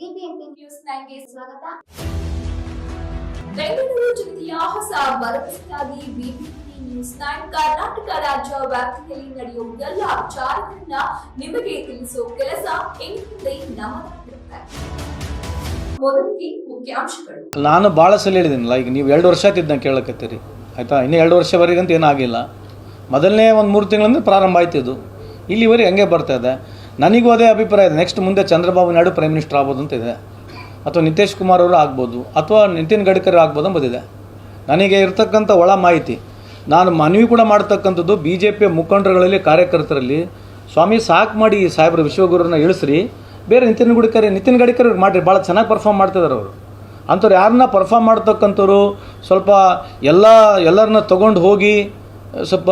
BBMP news ನೈನ್ಗೆ ಸ್ವಾಗತ. ಬೆಂಗಳೂರು ಜಿಲ್ಲೆಯ ಹೊಸ ಭರವಸೆಯಾಗಿ ಬಿಬಿಎಂಪಿ ನ್ಯೂಸ್ ನೈನ್ ಕರ್ನಾಟಕ ರಾಜ್ಯ ವ್ಯಾಪ್ತಿಯಲ್ಲಿ ನಡೆಯುವ ಎಲ್ಲ ವಿಚಾರಗಳನ್ನ ನಿಮಗೆ ತಿಳಿಸುವ ಕೆಲಸ ಎಂದಿದೆ ಮೊದಲಿಗೆ ಮುಖ್ಯಾಂಶಗಳು. ನಾನು ಭಾಳ ಸಲ ಹೇಳಿದ್ದೀನಿ ಲೈಕ್ ನೀವು ಎರಡು ವರ್ಷ ಆಯ್ತಿದ್ದು ನಾನು ಕೇಳಕತ್ತೀರಿ. ಆಯ್ತಾ? ಇನ್ನೂ ಎರಡು ವರ್ಷವರೆಗಂತ ಏನಾಗಿಲ್ಲ. ಮೊದಲನೇ ಒಂದು ಮೂರು ತಿಂಗಳಂದ್ರೆ ಪ್ರಾರಂಭ ಆಯ್ತಿದ್ದು. ಇಲ್ಲಿವರೆಗೆ ಹಂಗೆ ಬರ್ತಾ ಇದೆ? ನನಗೂ ಅದೇ ಅಭಿಪ್ರಾಯ ಇದೆ. ನೆಕ್ಸ್ಟ್ ಮುಂದೆ ಚಂದ್ರಬಾಬು ನಾಯ್ಡು ಪ್ರೈಮ್ ಮಿನಿಸ್ಟರ್ ಆಗ್ಬೋದು ಅಂತ ಇದೆ. ಅಥವಾ ನಿತೀಶ್ ಕುಮಾರ್ ಅವರು ಆಗ್ಬೋದು. ಅಥವಾ ನಿತಿನ್ ಗಡ್ಕರಿ ಆಗ್ಬೋದು ಅಂಬೋದಿದೆ ನನಗೆ ಇರತಕ್ಕಂಥ ಒಳ ಮಾಹಿತಿ, ನಾನು ಮನವಿ ಕೂಡ ಮಾಡ್ತಕ್ಕಂಥದ್ದು ಬಿ ಜೆ ಪಿಯ ಮುಖಂಡರುಗಳಲ್ಲಿ, ಕಾರ್ಯಕರ್ತರಲ್ಲಿ, ಸ್ವಾಮಿ ಸಾಕು ಮಾಡಿ ಈ ಸಾಹೇಬ್ರ ವಿಶ್ವಗುರುನ ಇಳಿಸ್ರಿ. ಬೇರೆ ನಿತಿನ್ ಗಡ್ಕರಿ ನಿತಿನ್ ಗಡ್ಕರಿ ಅವ್ರು ಮಾಡಿರಿ. ಭಾಳ ಚೆನ್ನಾಗಿ ಪರ್ಫಾರ್ಮ್ ಮಾಡ್ತಿದ್ದಾರೆ ಅವರು. ಅಂಥವ್ರು ಯಾರನ್ನ ಪರ್ಫಾರ್ಮ್ ಮಾಡ್ತಕ್ಕಂಥವ್ರು ಸ್ವಲ್ಪ ಎಲ್ಲ, ಎಲ್ಲರನ್ನ ತೊಗೊಂಡು ಹೋಗಿ ಸ್ವಲ್ಪ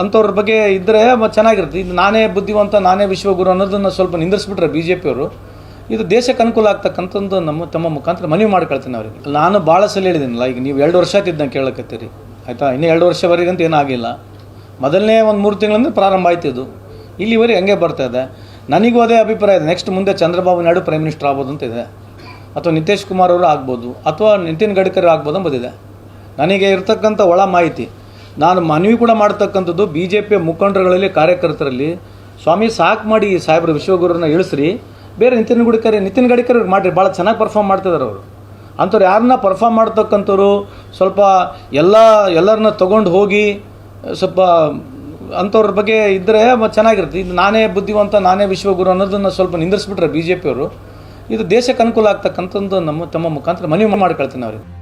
ಅಂಥವ್ರ ಬಗ್ಗೆ ಇದ್ದರೆ ಚೆನ್ನಾಗಿರುತ್ತೆ. ಇದು ನಾನೇ ಬುದ್ಧಿವಂತ, ನಾನೇ ವಿಶ್ವಗುರು ಅನ್ನೋದನ್ನು ಸ್ವಲ್ಪ ನಿಂದಿಸ್ಬಿಟ್ರೆ ಬಿ ಜೆ ಪಿಯವರು ಇದು ದೇಶಕ್ಕೆ ಅನುಕೂಲ ಆಗ್ತಕ್ಕಂಥದ್ದು ನಮ್ಮ, ತಮ್ಮ ಮುಖಾಂತರ ಮನವಿ ಮಾಡ್ಕೊಳ್ತೀನಿ ಅವ್ರಿಗೆ. ನಾನು ಭಾಳ ಸಲ ಹೇಳಿದ್ದೀನಿ ಈಗ ನೀವು ಎರಡು ವರ್ಷ ಆಯ್ತಿದ್ದು ಕೇಳಕತ್ತೀರಿ. ಆಯಿತಾ? ಇನ್ನೂ ಎರಡು ವರ್ಷವರೆಗಂತ ಏನಾಗಿಲ್ಲ ಮೊದಲನೇ ಒಂದು ಮೂರು ತಿಂಗಳಿಂದ ಪ್ರಾರಂಭ ಆಯ್ತು ಇದು. ಇಲ್ಲಿವರೆಗೆ ಹಂಗೆ ಬರ್ತಾ ಇದೆ? ನನಗೂ ಅದೇ ಅಭಿಪ್ರಾಯ ಇದೆ. ನೆಕ್ಸ್ಟ್ ಮುಂದೆ ಚಂದ್ರಬಾಬು ನಾಯ್ಡು ಪ್ರೈಮ್ ಮಿನಿಸ್ಟರ್ ಆಗ್ಬೋದು ಅಂತ ಇದೆ. ಅಥವಾ ನಿತೀಶ್ ಕುಮಾರ್ ಅವರು ಆಗ್ಬೋದು. ಅಥವಾ ನಿತಿನ್ ಗಡ್ಕರಿ ಆಗ್ಬೋದು ಅಂಬೋದಿದೆ ನನಗೆ ಇರ್ತಕ್ಕಂಥ ಒಳ ಮಾಹಿತಿ. ನಾನು ಮನವಿ ಕೂಡ ಮಾಡ್ತಕ್ಕಂಥದ್ದು ಬಿ ಜೆ ಪಿಯ ಮುಖಂಡರುಗಳಲ್ಲಿ, ಕಾರ್ಯಕರ್ತರಲ್ಲಿ. ಸ್ವಾಮಿ, ಸಾಕು ಮಾಡಿ ಈ ಸಾಹೇಬ್ರ ವಿಶ್ವಗುರುನ ಇಳಿಸ್ರಿ. ಬೇರೆ ನಿತಿನ್ ಗಡ್ಕರಿ ನಿತಿನ್ ಗಡ್ಕರಿ ಅವ್ರು ಮಾಡಿರಿ. ಭಾಳ ಚೆನ್ನಾಗಿ ಪರ್ಫಾರ್ಮ್ ಮಾಡ್ತಿದ್ದಾರೆ ಅವರು. ಅಂಥವ್ರು ಯಾರನ್ನ ಪರ್ಫಾರ್ಮ್ ಮಾಡ್ತಕ್ಕಂಥವ್ರು, ಸ್ವಲ್ಪ ಎಲ್ಲ, ಎಲ್ಲರನ್ನ ತೊಗೊಂಡು ಹೋಗಿ, ಸ್ವಲ್ಪ ಅಂಥವ್ರ ಬಗ್ಗೆ ಇದ್ದರೆ ಚೆನ್ನಾಗಿರುತ್ತೆ. ಇದು ನಾನೇ ಬುದ್ಧಿವಂತ, ನಾನೇ ವಿಶ್ವಗುರು ಅನ್ನೋದನ್ನು ಸ್ವಲ್ಪ ನಿಂದಿಸ್ಬಿಟ್ರೆ ಬಿ ಜೆ ಪಿಯವರು ಇದು ದೇಶಕ್ಕೆ ಅನುಕೂಲ ಆಗ್ತಕ್ಕಂಥದ್ದು ನಮ್ಮ, ತಮ್ಮ ಮುಖಾಂತರ ಮನವಿ ಮಾಡ್ಕೊಳ್ತೀನಿ ಅವ್ರಿಗೆ.